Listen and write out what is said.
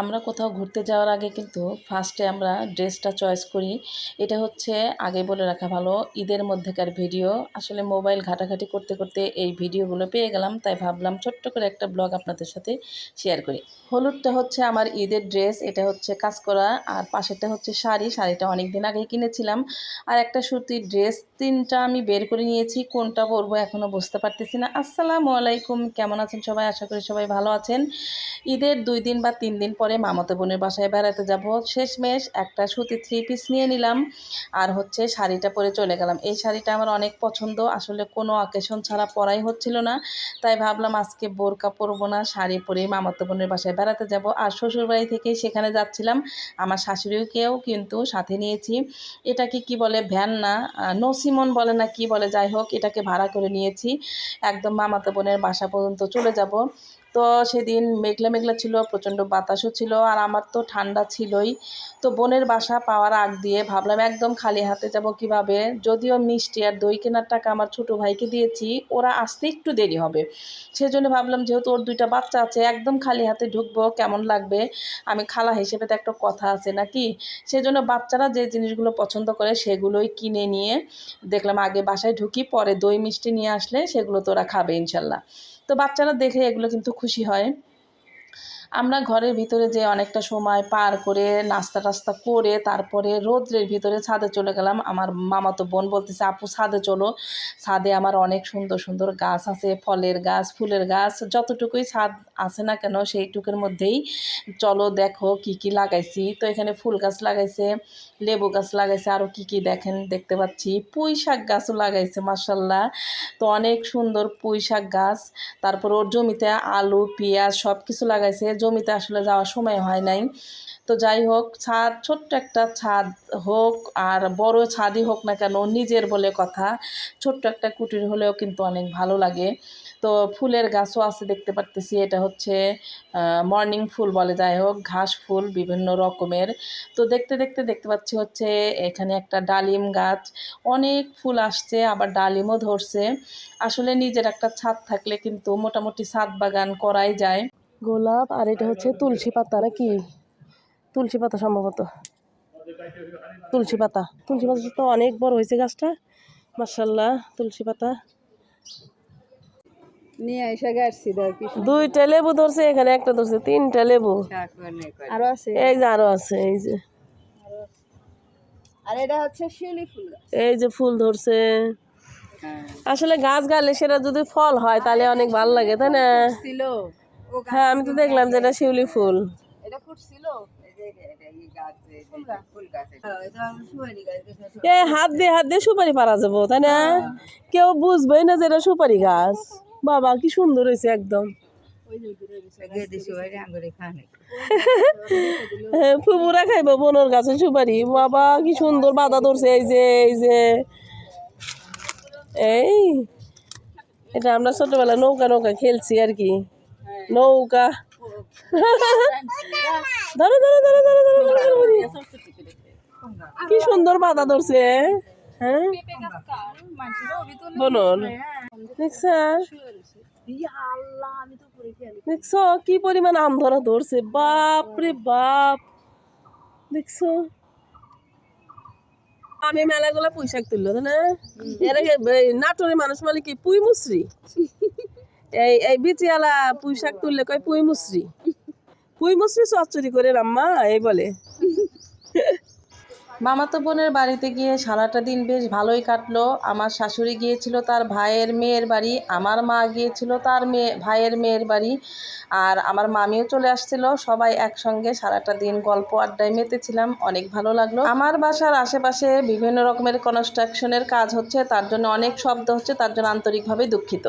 আমরা কোথাও ঘুরতে যাওয়ার আগে কিন্তু ফার্স্টে আমরা ড্রেসটা চয়েস করি। এটা হচ্ছে আগে বলে রাখা ভালো, ঈদের মধ্যেকার ভিডিও আসলে মোবাইল ঘাটাঘাটি করতে করতে এই ভিডিওগুলো পেয়ে গেলাম, তাই ভাবলাম ছোট্ট করে একটা ব্লগ আপনাদের সাথে শেয়ার করি। হলুদটা হচ্ছে আমার ঈদের ড্রেস এটা হচ্ছে কাজ করা, আর পাশেরটা হচ্ছে শাড়ি। শাড়িটা অনেক দিন আগেই কিনেছিলাম। আর একটা সুতির ড্রেস তিনটা আমি বের করে নিয়েছি, কোনটা পরবো এখনও বুঝতে পারতেছি না। আসসালামু আলাইকুম, কেমন আছেন সবাই? আশা করি সবাই ভালো আছেন। ঈদের দুই দিন বা তিন দিন পরে মামাতো বোনের বাসায় বেড়াতে যাব। শেষমেশ একটা সুতি থ্রি পিস নিয়ে নিলাম। আর হচ্ছে শাড়িটা পরে চলে গেলাম। এই শাড়িটা আমার অনেক পছন্দ। আসলে কোনো অকেশন ছাড়া পরাই হচ্ছিল না। তাই ভাবলাম আজকে বোরকা পরবো না, শাড়ি পরে মামাতো বোনের বাসায় বেড়াতে যাব। আর শ্বশুরবাড়ি থেকেই সেখানে যাচ্ছিলাম। আমার শাশুড়িকেও কিন্তু সাথে নিয়েছি। এটাকে কি বলে ভ্যান না? নসিমন বলে না কি বলে? যাই হোক, এটাকে ভাড়া করে নিয়েছি। একদম মামাতো বোনের বাসা পর্যন্ত চলে যাব। তো সেদিন মেঘলা মেঘলা ছিল, প্রচণ্ড বাতাসও ছিল আর আমার তো ঠান্ডা ছিলই। তো বোনের বাসা পাওয়ার আগ দিয়ে ভাবলাম একদম খালি হাতে যাব কীভাবে? যদিও মিষ্টি আর দই কেনার টাকা আমার ছোটো ভাইকে দিয়েছি, ওরা আসতে একটু দেরি হবে। সেজন্য ভাবলাম যেহেতু ওর দুইটা বাচ্চা আছে, একদম খালি হাতে ঢুকবো, কেমন লাগবে? আমি খালা হিসেবে তো একটা কথা আছে নাকি? সেজন্য বাচ্চারা যে জিনিসগুলো পছন্দ করে সেগুলোই কিনে নিয়ে দেখলাম আগে বাসায় ঢুকি, পরে দই মিষ্টি নিয়ে আসলে সেগুলো তো ওরা খাবে ইনশাল্লাহ। তো বাচ্চারা দেখে এগুলো কিন্তু খুশি হয়। আমরা ঘরের ভিতরে যে অনেকটা সময় পার করে নাস্তা টাস্তা করে তারপরে রৌদ্রের ভিতরে ছাদে চলে গেলাম। আমার মামাতো বোন বলতেছে, আপু, ছাদে চলো। ছাদে আমার অনেক সুন্দর সুন্দর গাছ আছে, ফলের গাছ, ফুলের গাছ। যতটুকুই ছাদ আছে না কেন, সেইটুকুর মধ্যেই চলো, দেখো কি কি লাগাইছি। তো এখানে ফুল গাছ লাগাইছে, লেবু গাছ লাগাইছে আরও কি কি দেখেন, দেখতে পাচ্ছি। পুঁই শাক গাছও লাগাইছে মার্শাল্লাহ তো অনেক সুন্দর পুঁই শাক গাছ। তারপর ওর জমিতে আলু, পেঁয়াজ সব কিছু লাগাইছে। জমিতে আসলে যাওয়ার সময় হয় নাই। তো যাই হোক ছাদ, ছোট্ট একটা ছাদ হোক আর বড় ছাদই হোক না কেন, নিজের বলে কথা। ছোট্ট একটা কুটির হলেও কিন্তু অনেক ভালো লাগে। তো ফুলের গাছও আছে দেখতে পারতেছি, এটা হচ্ছে মর্নিং ফুল বলে যাই হোক ঘাস ফুল বিভিন্ন রকমের। তো দেখতে দেখতে দেখতে পাচ্ছি হচ্ছে, এখানে একটা ডালিম গাছ, অনেক ফুল আসছে, আবার ডালিমও ধরছে। আসলে নিজের একটা ছাদ থাকলে কিন্তু মোটামুটি ছাদ বাগান করাই যায়। গোলাপ আর এটা হচ্ছে তুলসী পাতা না কি? তুলসী পাতা সম্ভবত। তুলসী পাতা। তুলসী পাতা তো অনেক বড় হয়েছে গাছটা। মার্শাল্লাহ তুলসী পাতা। নিয়ে এসে গাড়ছি দুইটা লেবু ধরছে এখানে একটা ধরছে তিনটা লেবু। আরও আছে। এই যে আরও আছে এই যে। আর এটা হচ্ছে শিউলি ফুল এই যে ফুল ধরছে। আসলে গাছ গালে সেটা যদি ফল হয় তাহলে অনেক ভালো লাগে তাই না? ছিল। হ্যাঁ আমি তো দেখলাম যে এটা শিউলি ফুল। এটা ফুটছিল এই যে এটা- এটা এই গাছ যে ফুল গাছ। ফুল গাছ হ্যাঁ, এটা আমি সুপারি গাছ দেখেছি। এ হাত দিয়ে হাত দিয়ে সুপারি পারা যাব তাই না? কেউ বুঝবেই না যে এটা সুপারি গাছ। বাবা কি সুন্দর হয়েছে একদম। হ্যাঁ, ফুবুরা খাইবো বনর গাছের সুপারি। বাবা কি সুন্দর বাধা ধরছে এই যে এই যে। এই এটা আমরা ছোটবেলা নৌকা নৌকা খেলছি আর কি। নৌকা। ধরো ধরো ধরো ধরো ধরো ধরো। কি সুন্দর বাধা ধরছে হ্যাঁ? বনর দেখছ কি পরিমাণ আম ধরা ধরছে বাপ রে বাপ। দেখছ আমি মেলাগুলা পুঁই শাক তুললো না? এর নাটোরের মানুষ মানে কি পুঁই মুসরি? এই এই বিচিয়ালা পুঁই শাক তুললে কয় পুঁই মুসরি? পুঁই মুসরি করে রাম্মা, এই বলে। মামাতো বোনের বাড়িতে গিয়ে সারাটা দিন বেশ ভালোই কাটলো। আমার শাশুড়ি গিয়েছিল তার ভাইয়ের মেয়ের বাড়ি, আমার মা গিয়েছিল তার মেয়ে, ভাইয়ের মেয়ের বাড়ি, আর আমার মামিও চলে আসছিল। সবাই একসঙ্গে সারাটা দিন গল্প আড্ডায় মেতেছিলাম, অনেক ভালো লাগল। আমার বাসার আশেপাশে বিভিন্ন রকমের কনস্ট্রাকশনের কাজ হচ্ছে, তার জন্য অনেক শব্দ হচ্ছে, তার জন্য আন্তরিকভাবে দুঃখিত।